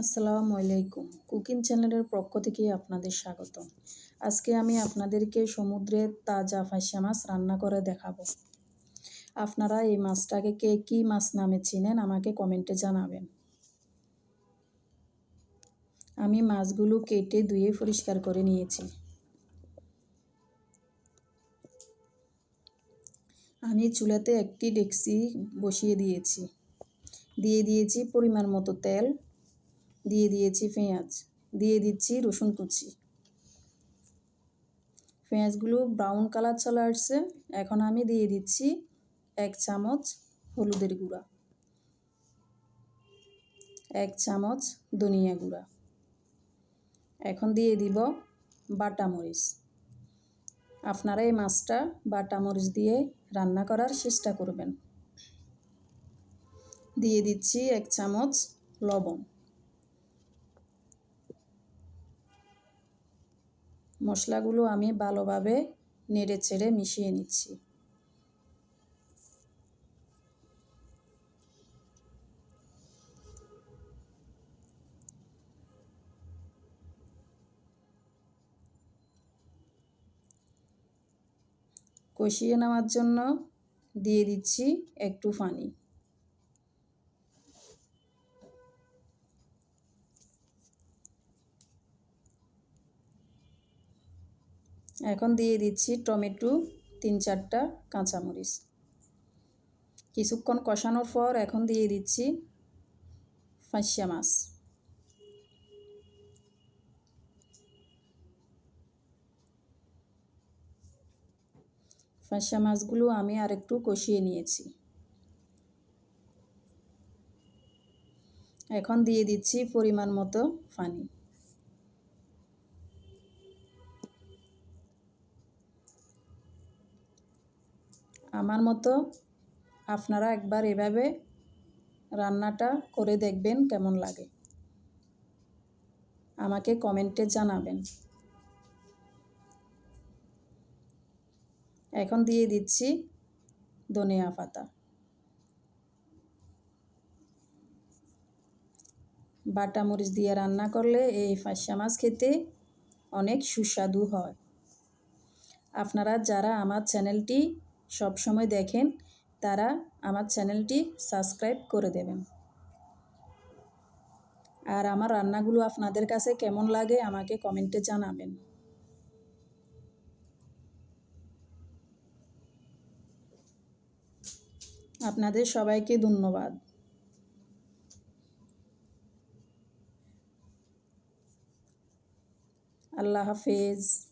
আসসালামু আলাইকুম। কুকিং চ্যানেলের পক্ষ থেকে আপনাদের স্বাগত আজকে আমি আপনাদেরকে সমুদ্রের তাজা ফাঁসা মাছ রান্না করে দেখাবো। আপনারা এই মাছটাকে কে কী মাছ নামে চিনেন আমাকে কমেন্টে জানাবেন। আমি মাছগুলো কেটে ধুয়ে পরিষ্কার করে নিয়েছি। আমি চুলাতে একটি ডেক্সি বসিয়ে দিয়েছি। দিয়ে দিয়েছি পরিমাণ মতো তেল। দিয়ে দিয়েছি পেঁয়াজ, দিয়ে দিচ্ছি রসুন কুচি। পেঁয়াজগুলো ব্রাউন কালার চলে আসছে, এখন আমি দিয়ে দিচ্ছি এক চামচ হলুদের গুঁড়া, এক চামচ ধনিয়া গুঁড়া। এখন দিয়ে দিব বাটা মরিচ। আপনারা এই মাছটা বাটা মরিচ দিয়ে রান্না করার চেষ্টা করবেন। দিয়ে দিচ্ছি এক চামচ লবণ। মশলাগুলো আমি ভালোভাবে নেড়ে ছেড়ে মিশিয়ে নিচ্ছি। কষিয়ে নেওয়ার জন্য দিয়ে দিচ্ছি একটু পানি এখন দিয়ে দিচ্ছি টমেটো তিন চারটা কাঁচামরিচ। কিছুক্ষণ কষানোর পর এখন দিয়ে দিচ্ছি ফাঁসিয়া মাছ। ফাঁসা মাছগুলো আমি আর একটু কষিয়ে নিয়েছি। এখন দিয়ে দিচ্ছি পরিমাণ মতো পানি। আমার মতো আপনারা একবার এভাবে রান্নাটা করে দেখবেন কেমন লাগে। আমাকে কমেন্টে জানাবেন। এখন দিয়ে দিচ্ছি ধনিয়া পাতা। বাটা মরিচ দিয়ে রান্না করলে এই ফাঁসা মাছ খেতে অনেক সুস্বাদু হয়। আপনারা যারা আমার চ্যানেলটি সব সময় দেখেন, তারা আমার চ্যানেলটি সাবস্ক্রাইব করে দেবেন। আর আমার রান্নাগুলো আপনাদের কাছে কেমন লাগে আমাকে কমেন্টে জানাবেন। আপনাদের সবাইকে ধন্যবাদ। আল্লাহ হাফেজ।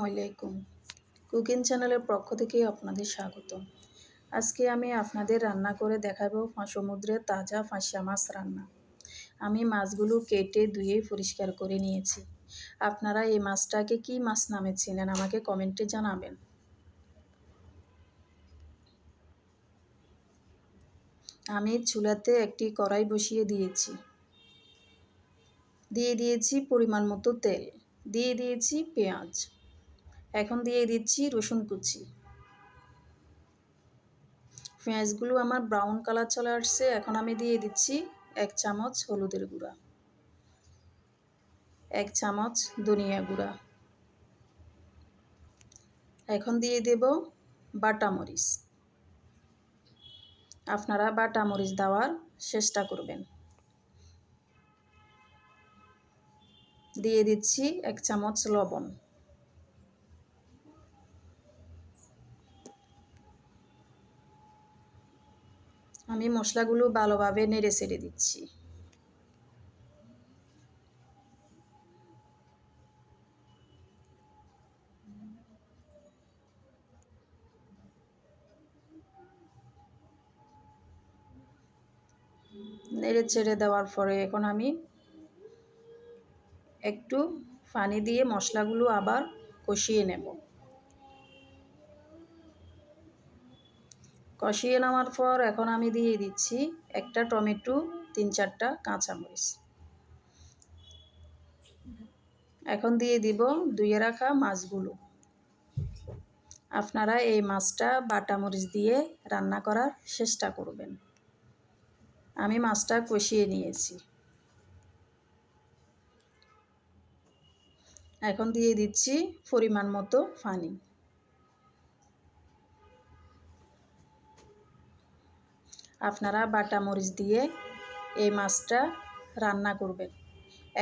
আলাইকুম। কুকিং চ্যানেলের পক্ষ থেকে আপনাদের স্বাগত। আজকে আমি আপনাদের রান্না করে দেখাবো সমুদ্রের তাজা ফাঁসা মাছ রান্না। আমি মাছগুলো কেটে ধুয়ে পরিষ্কার করে নিয়েছি। আপনারা এই মাছটাকে কি মাছ নামে চেনেন আমাকে কমেন্টে জানাবেন। আমি চুলাতে একটি কড়াই বসিয়ে দিয়েছি। দিয়ে দিয়েছি পরিমাণ মতো তেল। দিয়ে দিয়েছি পেঁয়াজ। এখন দিয়ে দিচ্ছি রসুন কুচি। পেঁয়াজগুলো আমার ব্রাউন কালার চলে আসছে, এখন আমি দিয়ে দিচ্ছি এক চামচ হলুদের গুঁড়া। এক চামচ ধনিয়া গুঁড়া। এখন দিয়ে দেব বাটা মরিচ। আপনারা বাটা মরিচ দেওয়ার চেষ্টা করবেন। দিয়ে দিচ্ছি এক চামচ লবণ। আমি মশলাগুলো ভালোভাবে নেড়ে ছেড়ে দিচ্ছি। নেড়ে ছেড়ে দেওয়ার পরে এখন আমি একটু পানি দিয়ে মশলাগুলো আবার কষিয়ে নেব। কষিয়ে নেওয়ার পর এখন আমি দিয়ে দিচ্ছি একটা টমেটো, তিন চারটা কাঁচামরিচ। এখন দিয়ে দিব ধুয়ে রাখা মাছগুলো। আপনারা এই মাছটা বাটা মরিচ দিয়ে রান্না করার চেষ্টা করবেন। আমি মাছটা কষিয়ে নিয়েছি। এখন দিয়ে দিচ্ছি পরিমাণ মতো পানি। আপনারা বাটা মরিচ দিয়ে এই মাছটা রান্না করবেন।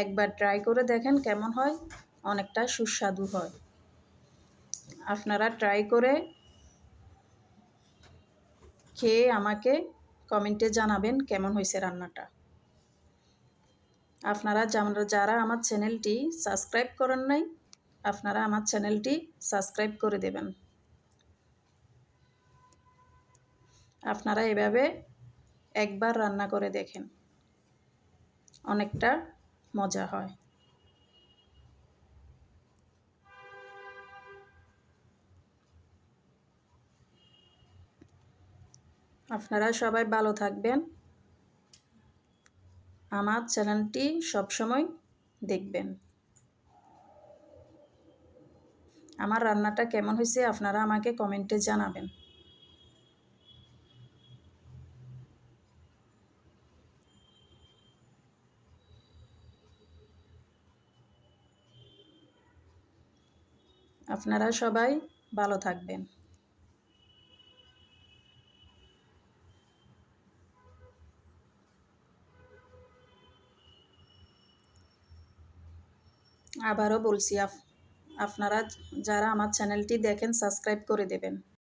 একবার ট্রাই করে দেখেন কেমন হয়, অনেকটা সুস্বাদু হয়। আপনারা ট্রাই করে খেয়ে আমাকে কমেন্টে জানাবেন কেমন হয়েছে রান্নাটা। আপনারা যারা আমার চ্যানেলটি সাবস্ক্রাইব করেন নাই, আপনারা আমার চ্যানেলটি সাবস্ক্রাইব করে দেবেন। আপনারা এভাবে একবার রান্না করে দেখেন। অনেকটা মজা হয়। আপনারা সবাই ভালো থাকবেন। আমার চ্যানেলটি সবসময় দেখবেন। আমার রান্নাটা কেমন হয়েছে আপনারা আমাকে কমেন্টে জানাবেন। আপনারা সবাই ভালো থাকবেন। আবারও বলছি আপনারা যারা আমার চ্যানেলটি দেখেন সাবস্ক্রাইব করে দেবেন।